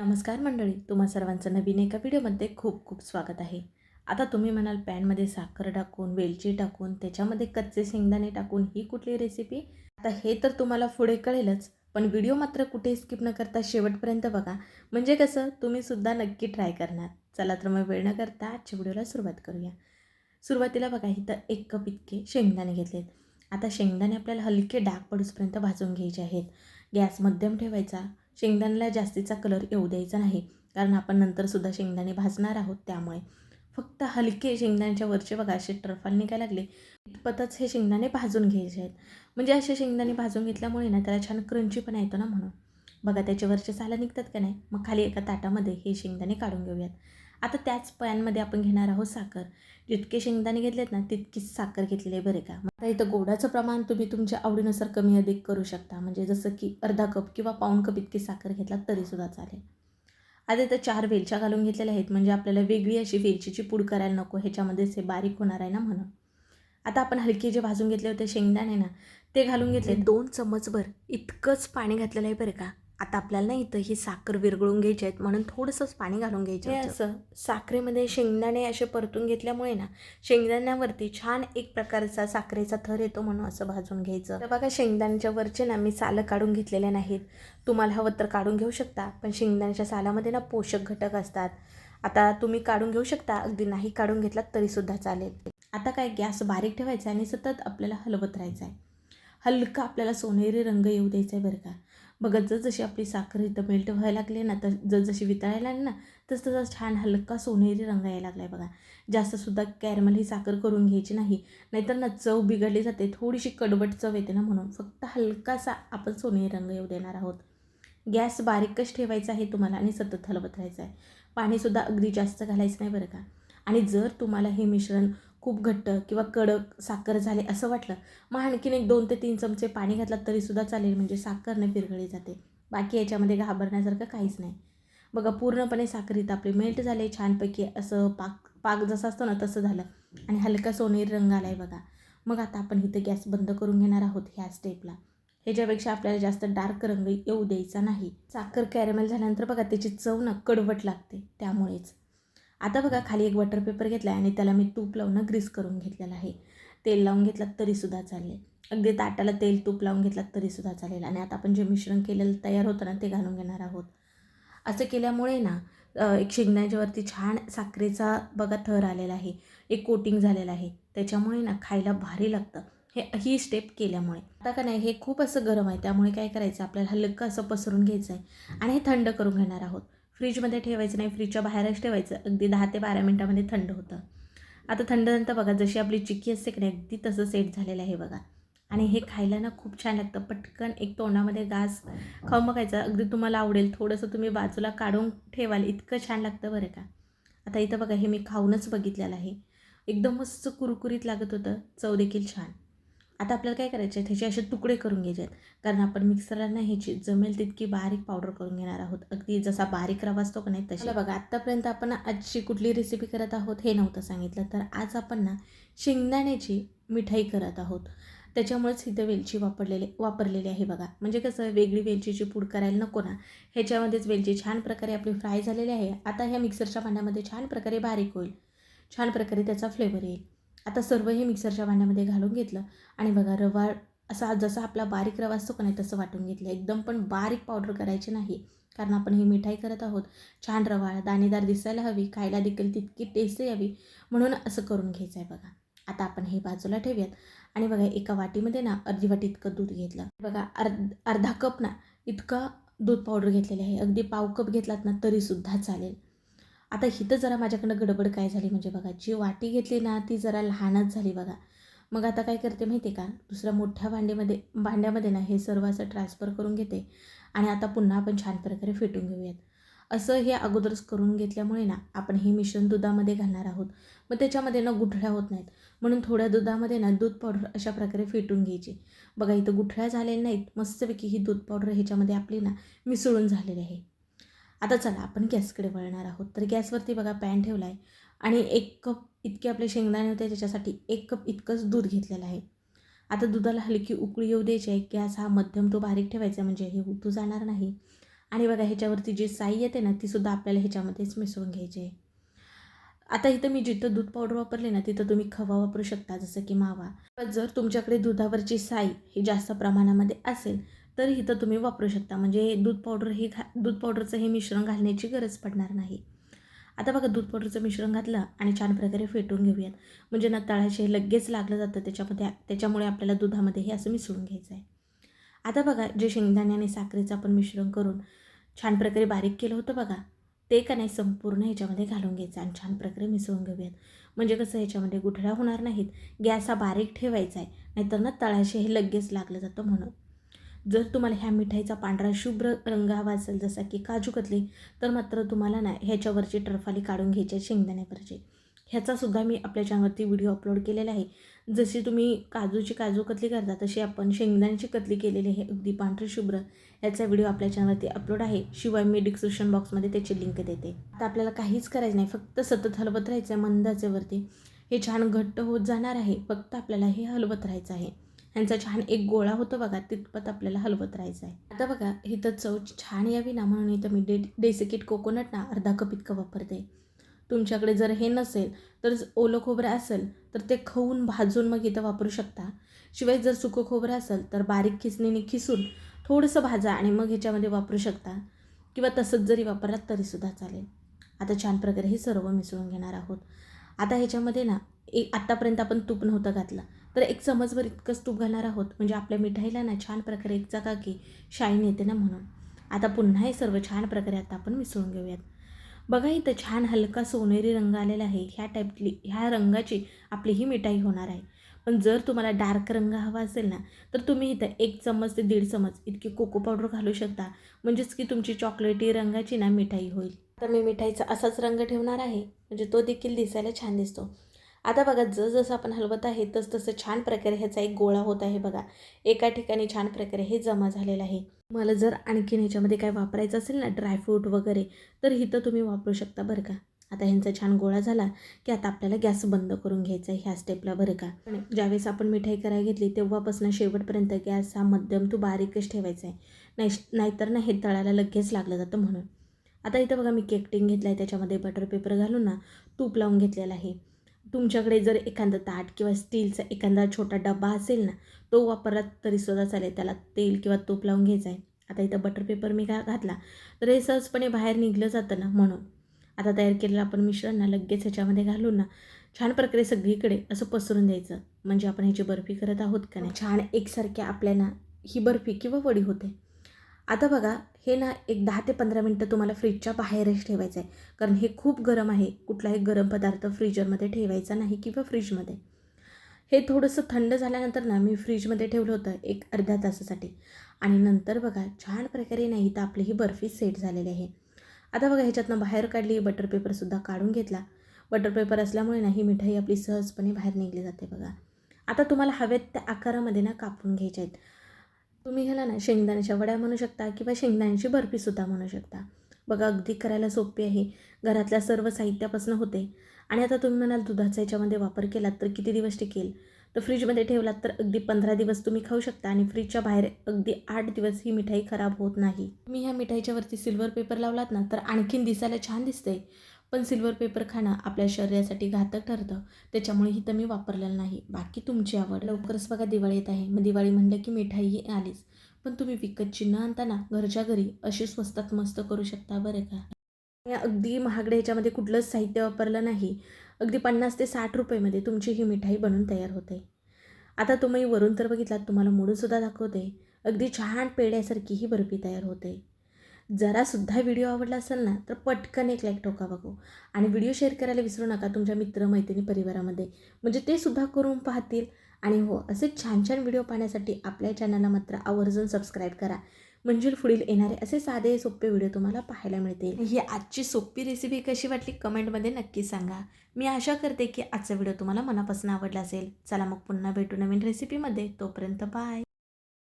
नमस्कार मंडळी तुम्हा सर्वांचं नवीन एका व्हिडिओमध्ये खूप खूप स्वागत आहे. आता तुम्ही म्हणाल पॅनमध्ये साखर टाकून वेलची टाकून त्याच्यामध्ये कच्चे शेंगदाणे टाकून ही कुठली रेसिपी आता हे तर तुम्हाला पुढे कळेलच पण व्हिडिओ मात्र कुठे स्किप न करता शेवटपर्यंत बघा. म्हणजे कसं तुम्ही सुद्धा नक्की ट्राय करणार. चला तर मग वेळ न करता आजच्या व्हिडिओला सुरुवात करूया. सुरुवातीला बघा इथं एक कप इतके शेंगदाणे घेतलेत. आता शेंगदाणे आपल्याला हलके डाग पडूसपर्यंत भाजून घ्यायचे आहेत. गॅस मध्यम ठेवायचा. शेंगदाण्याला जास्तीचा कलर येऊ द्यायचा नाही कारण आपण नंतरसुद्धा शेंगदाणे भाजणार आहोत त्यामुळे. फक्त हलके शेंगदाण्याच्या वरचे बघा असे टरफाल निघायला लागले. इतपतच हे शेंगदाणे भाजून घ्यायचे आहेत. म्हणजे असे शेंगदाणे भाजून घेतल्यामुळे ना त्याला छान क्रंची पण येतो ना म्हणून. बघा त्याच्यावरचे साला निघतात का नाही? मग खाली एका ताटामध्ये हे शेंगदाणे काढून घेऊयात. आता त्याच पॅनमध्ये आपण घेणार आहोत साखर. जितके शेंगदाणे घेतलेत ना तितकीच साखर घेतलेली आहे बरे का. आता इथं गोडाचं प्रमाण तुम्ही तुमच्या आवडीनुसार कमी अधिक करू शकता. म्हणजे जसं की अर्धा कप किंवा पाऊण कप इतकी साखर घेतला तरीसुद्धा चालेल. आता इथं चार वेलच्या घालून घेतलेल्या आहेत. म्हणजे आपल्याला वेगळी अशी वेलचीची पूड करायला नको. ह्याच्यामध्येच हे बारीक होणार आहे ना म्हणून. आता आपण हलके जे भाजून घेतले होते शेंगदाणे ना ते घालून घेतले. दोन चमचभर इतकंच पाणी घातलेलं आहे बरं का. आता आपल्याला ना इथं ही साखर विरघळून घ्यायची आहेत म्हणून थोडंसंच पाणी घालून घ्यायचं आहे असं साखरेमध्ये शेंगदाणे असे परतून घेतल्यामुळे ना शेंगदाण्यावरती छान एक प्रकारचा साखरेचा थर येतो म्हणून असं भाजून घ्यायचं. तर बघा शेंगदाण्याच्या वरचे ना मी सालं काढून घेतलेले नाहीत. तुम्हाला हवं तर काढून घेऊ शकता पण शेंगदाण्याच्या सालामध्ये ना पोषक घटक असतात. आता तुम्ही काढून घेऊ शकता अगदी नाही काढून घेतलात तरीसुद्धा चालेल. आता काय गॅस बारीक ठेवायचा आहे आणि सतत आपल्याला हलवत राहायचं आहे. हलका आपल्याला सोनेरी रंग येऊ द्यायचा आहे बरं का. बघत जसजशी आपली साखर इथं मेल्ट व्हायला लागली ना तर जसजशी वितळायला लागली ना तस तसा छान हलका सोनेरी रंग यायला लागला आहे बघा जास्तसुद्धा कॅरमल ही साखर करून घ्यायची नाही. नाहीतर ना चव बिघडली जाते थोडीशी कडबट चव येते ना म्हणून. फक्त हलकासा आपण सोनेरी रंग येऊ देणार आहोत. गॅस बारीकच ठेवायचा आहे तुम्हाला आणि सतत हलवत राहायचं आहे. पाणीसुद्धा अगदी जास्त घालायचं नाही बरं का? आणि जर तुम्हाला हे मिश्रण खूप घट्ट किंवा कडक साखर झाले असं वाटलं. मग आणखीन एक दोन ते तीन चमचे पाणी घातलं तरीसुद्धा चालेल म्हणजे साखर न विरघळली जाते. बाकी याच्यामध्ये घाबरण्यासारखं काहीच नाही. बघा पूर्णपणे साखरीत आपले मेल्ट झाले छानपैकी असं पाक पाक जसं असतो ना तसं झालं. आणि हलका सोनेरी रंग आला आहे बघा. मग आता आपण इथं गॅस बंद करून घेणार आहोत ह्या स्टेपला ह्याच्यापेक्षा आपल्याला जास्त डार्क रंग येऊ द्यायचा नाही. साखर कॅरेमेल झाल्यानंतर बघा त्याची चव ना कडवट लागते त्यामुळेच. आता बघा खाली एक बटर पेपर घेतला आहे आणि त्याला मी तूप लावून ग्रीस करून घेतलेलं आहे. तेल लावून घेतलात तरीसुद्धा चालेल. अगदी ताटाला तेल तूप लावून घेतलात तरीसुद्धा चालेल. आणि आता आपण जे मिश्रण केलेलं तयार होतं ना ते घालून घेणार आहोत. असं केल्यामुळे ना एक शेंगण्याच्यावरती छान साखरेचा बघा थर आलेला आहे. एक कोटिंग झालेलं आहे. त्याच्यामुळे ना खायला भारी लागतं. हे ही स्टेप केल्यामुळे. आता का नाही हे खूप असं गरम आहे. त्यामुळे काय करायचं? आपल्याला हलकं असं पसरून घ्यायचं आहे आणि हे थंड करून घेणार आहोत. फ्रीजमध्ये ठेवायचं नाही फ्रीजच्या बाहेरच ठेवायचं. अगदी दहा ते बारा मिनटामध्ये थंड होतं. आता थंड नंतर बघा जशी आपली चिक्की असते की नाही अगदी तसं सेट झालेलं आहे बघा. आणि हे खायला ना खूप छान लागतं. पटकन एक तोंडामध्ये घास खाऊन बघायचं. अगदी तुम्हाला आवडेल. थोडंसं तुम्ही बाजूला काढून ठेवाल. इतकं छान लागतं बरं का. आता इथं बघा हे मी खाऊनच बघितलेलं आहे. एकदम मस्त कुरकुरीत लागत होतं. चव देखील छान. आता आपल्याला काय करायचं आहे? ह्याचे असे तुकडे करून घ्यायचे आहेत. कारण आपण मिक्सरला ना ह्याची जमेल तितकी बारीक पावडर करून घेणार आहोत. अगदी जसा बारीक रवा असतो का नाही तशी. बघा आत्तापर्यंत आपण आजची कुठली रेसिपी करत आहोत हे नव्हतं सांगितलं. तर आज आपण ना शेंगदाण्याची मिठाई करत आहोत. त्याच्यामुळेच इथं वेलची वापरलेले वापरलेली आहे बघा. म्हणजे कसं वेगळी वेलचीची पूड करायला नको ना. ह्याच्यामध्येच वेलची छान प्रकारे आपली फ्राय झालेली आहे. आता ह्या मिक्सरच्या भांड्यामध्ये छान प्रकारे बारीक होईल. छान प्रकारे त्याचा फ्लेवर येईल. आता सर्व हे मिक्सरच्या भांड्यामध्ये घालून घेतलं. आणि बघा रवा असा जसा आपला बारीक रवा असतो का नाही तसं वाटून घेतलं. एकदम पण बारीक पावडर करायची नाही कारण आपण ही मिठाई करत आहोत. छान रवा दाणेदार दिसायला हवी खायला देखील तितकी टेस्ट यावी म्हणून असं करून घ्यायचं आहे बघा. आता आपण हे बाजूला ठेवूयात. आणि बघा एका वाटीमध्ये ना अर्धी वाटी इतकं दूध घेतलं. बघा अर्ध अर्धा कप ना इतका दूध पावडर घेतलेली आहे. अगदी पाव कप घेतलात ना तरीसुद्धा चालेल. आता इथं जरा माझ्याकडनं गडबड काय झाली म्हणजे बघा जी वाटी घेतली ना ती जरा लहानच झाली बघा. मग आता काय करते माहिती आहे का? दुसऱ्या मोठ्या भांड्यामध्ये भांड्यामध्ये ना हे सर्व असं ट्रान्सफर करून घेते आणि आता पुन्हा आपण छान प्रकारे फेटून घेऊयात. असं हे अगोदरच करून घेतल्यामुळे ना आपण हे मिश्रण दुधामध्ये घालणार आहोत. मग त्याच्यामध्ये ना गुठळ्या होत नाहीत. म्हणून थोड्या दुधामध्ये ना दूध पावडर अशा प्रकारे फेटून घ्यायची. बघा इथं गुठळ्या झालेल्या नाहीत. मस्तपैकी ही दूध पावडर ह्याच्यामध्ये आपली ना मिसळून झालेली आहे. आता चला आपण गॅसकडे वळणार आहोत. तर गॅसवरती बघा पॅन ठेवला आहे आणि एक कप इतके आपले शेंगदाणे होते त्याच्यासाठी एक कप इतकंच दूध घेतलेलं आहे. आता दुधाला हलकी उकळी येऊ द्यायची आहे. गॅस हा मध्यम तो बारीक ठेवायचा म्हणजे हे उतू जाणार नाही. आणि बघा ह्याच्यावरती जी साई येते ना तीसुद्धा आपल्याला ह्याच्यामध्येच मिसळून घ्यायची आहे. आता इथं मी जिथं दूध पावडर वापरली ना तिथं तुम्ही खवा वापरू शकता जसं की मावा. पण जर तुमच्याकडे दुधावरची साई ही जास्त प्रमाणामध्ये असेल तर इथं तुम्ही वापरू शकता. म्हणजे दूध पावडर हे घा दूध पावडरचं हे मिश्रण घालण्याची गरज पडणार नाही. आता बघा दूध पावडरचं मिश्रण घातलं आणि छान प्रकारे फेटून घेऊयात. म्हणजे ना तळाचे हे लगेच लागलं जातं. त्याच्यामध्ये त्याच्यामुळे आपल्याला दुधामध्ये हे असं मिसळून घ्यायचं आहे. आता बघा जे शेंगदाणे आणि साखरेचं आपण मिश्रण करून छान प्रकारे बारीक केलं होतं बघा ते का नाही संपूर्ण ह्याच्यामध्ये घालून घ्यायचं आणि छान प्रकारे मिसळून घेऊयात. म्हणजे कसं ह्याच्यामध्ये गुठळ्या होणार नाहीत. गॅस हा बारीक ठेवायचा आहे. नाहीतर ना तळाशी हे लगेच लागलं जातं म्हणून. जर तुम्हाला ह्या मिठाईचा पांढरा शुभ्र रंग हवा असेल जसा की काजू कतली तर मात्र तुम्हाला ना ह्याच्यावरची टरफाली काढून घ्यायची आहे शेंगदाण्यावरची. ह्याचासुद्धा मी आपल्या चॅनलवरती व्हिडिओ अपलोड केलेला आहे. जशी तुम्ही काजूची काजू कतली करता तशी आपण शेंगदाण्याची कतली केलेली आहे. अगदी पांढरे शुभ्र याचा व्हिडिओ आपल्या चॅनलवरती अपलोड आहे. शिवाय मी डिस्क्रिप्शन बॉक्समध्ये त्याची लिंक देते. आता आपल्याला काहीच करायचं नाही फक्त सतत हलवत राहायचं आहे मंदाचेवरती हे छान घट्ट होत जाणार आहे. फक्त आपल्याला हे हलवत राहायचं आहे. ह्यांचा छान एक गोळा होतो बघा तितपत आपल्याला हलवत राहायचं आहे. आता बघा इथं चव छान यावी ना म्हणून इथं मी डे डेसिकेट कोकोनट ना अर्धा कप इतकं वापरते. तुमच्याकडे जर हे नसेल तर ओलं खोबरं असेल तर ते खाऊन भाजून मग इथं वापरू शकता. शिवाय जर सुकं खोबरं असेल तर बारीक खिसणीने खिसून थोडंसं भाजा आणि मग ह्याच्यामध्ये वापरू शकता. किंवा तसंच जरी वापरलात तरीसुद्धा चालेल. आता छान प्रकारे हे सर्व मिसळून घेणार आहोत. आता ह्याच्यामध्ये ना एक आत्तापर्यंत आपण तूप नव्हतं घातलं. तर एक चमचभर इतकंच तूप घालणार आहोत. म्हणजे आपल्या मिठाईला ना छान प्रकारे एक की शाईन येते ना म्हणून. आता पुन्हा हे सर्व छान प्रकारे आता आपण मिसळून घेऊयात. बघा इथं छान हलका सोनेरी रंग आलेला आहे. ह्या टाईपली ह्या रंगाची आपली ही मिठाई होणार आहे. पण जर तुम्हाला डार्क रंग हवा असेल ना तर तुम्ही इथं एक चमच ते दीड चमच इतकी कोको पावडर घालू शकता. म्हणजेच की तुमची चॉकलेटी रंगाची ना मिठाई होईल. तर मी मिठाईचा असाच रंग ठेवणार आहे. म्हणजे तो देखील दिसायला छान दिसतो. आता बघा जसजसं आपण हलवत आहे तस तसं छान प्रकारे ह्याचा एक गोळा होत आहे बघा. एका ठिकाणी छान प्रकारे हे जमा झालेलं आहे. मला जर आणखीन ह्याच्यामध्ये काय वापरायचं असेल ना ड्रायफ्रूट वगैरे तर इथं तुम्ही वापरू शकता बरं का. आता ह्यांचा छान गोळा झाला की आता आपल्याला गॅस बंद करून घ्यायचा आहे ह्या स्टेपला बरं का. पण ज्यावेळेस आपण मिठाई करायला घेतली तेव्हापासून शेवटपर्यंत गॅस हा मध्यम तू बारीकच ठेवायचा आहे. नाही नाहीतर ना हे तळायला लगेच लागलं जातं म्हणून. आता इथं बघा मी केकटिंग घेतला आहे त्याच्यामध्ये बटर पेपर घालून ना तूप लावून घेतलेला आहे. तुमच्याकडे जर एखादं ताट किंवा स्टीलचा एखादा छोटा डबा असेल ना तो वापरला तरीसुद्धा चालेल. त्याला तेल किंवा तूप लावून घ्यायचं आहे. आता इथं बटर पेपर मी घा घातला तर हे सहजपणे बाहेर निघलं जातं ना म्हणून. आता तयार केलेलं आपण मिश्रण ना लगेच ह्याच्यामध्ये घालून ना छान प्रकारे सगळीकडे असं पसरून द्यायचं. म्हणजे आपण ह्याची बर्फी करत आहोत का नाही? छान एकसारख्या आपल्याला ही बर्फी किंवा वडी होते. आता बघा हे ना एक दहा ते पंधरा मिनटं तुम्हाला फ्रीजच्या बाहेरच ठेवायचं आहे कारण हे खूप गरम आहे. कुठलाही गरम पदार्थ फ्रीजरमध्ये ठेवायचा नाही किंवा फ्रीजमध्ये हे थोडंसं थंड झाल्यानंतर ना मी फ्रीजमध्ये ठेवलं होतं एक अर्ध्या तासासाठी. आणि नंतर बघा छान प्रकारे नाही तर आपली ही बर्फी सेट झालेली आहे. आता बघा ह्याच्यातनं बाहेर काढली बटर पेपरसुद्धा काढून घेतला. बटर पेपर असल्यामुळे ना ही मिठाई आपली सहजपणे बाहेर निघली जाते बघा. आता तुम्हाला हवेत त्या आकारामध्ये ना कापून घ्यायच्या आहेत. तुम्ही ह्याला ना शेंगदाण्याच्या वड्या म्हणू शकता किंवा शेंगदाण्याची बर्फीसुद्धा म्हणू शकता. बघा अगदी करायला सोपी आहे. घरातल्या सर्व साहित्यापासून होते. आणि आता तुम्ही म्हणाल दुधाचा याच्यामध्ये वापर केलात तर किती दिवस टिकेल? तर फ्रीजमध्ये ठेवलात तर अगदी पंधरा दिवस तुम्ही खाऊ शकता आणि फ्रीजच्या बाहेर अगदी आठ दिवस ही मिठाई खराब होत नाही. तुम्ही ह्या मिठाईच्यावरती सिल्वर पेपर लावलात ना तर आणखीन दिसायला छान दिसते पण सिल्वर पेपर खाणं आपल्या शरीरासाठी घातक ठरतं. त्याच्यामुळे ही तर मी वापरलेलं नाही. बाकी तुमची आवड. लवकरच बघा दिवाळी येत आहे. मग दिवाळी म्हणलं की मिठाई आलीच. पण तुम्ही विकतची न आणताना घरच्या घरी अशी स्वस्तात मस्त करू शकता बरं का? या अगदी महागड्या ह्याच्यामध्ये कुठलंच साहित्य वापरलं नाही. अगदी पन्नास ते साठ रुपयेमध्ये तुमची ही मिठाई बनून तयार होते. आता तुम्ही वरून तर बघितलात तुम्हाला मोडूनसुद्धा दाखवते. अगदी छान पेड्यासारखी ही बर्फी तयार होते. जरासुद्धा व्हिडिओ आवडला असेल ना तर पटकन एक लाईक ठोका बघू. आणि व्हिडिओ शेअर करायला विसरू नका तुमच्या मित्रमैत्रिणी परिवारामध्ये. म्हणजे ते सुद्धा करून पाहतील. आणि हो असे छान छान व्हिडिओ पाहण्यासाठी आपल्या चॅनलला मात्र आवर्जून सबस्क्राईब करा. म्हणजे पुढील येणारे असे साधे सोपे व्हिडिओ तुम्हाला पाहायला मिळतील. ही आजची सोपी रेसिपी कशी वाटली कमेंटमध्ये नक्की सांगा. मी आशा करते की आजचा व्हिडिओ तुम्हाला मनापासून आवडला असेल. चला मग पुन्हा भेटू नवीन रेसिपीमध्ये तोपर्यंत बाय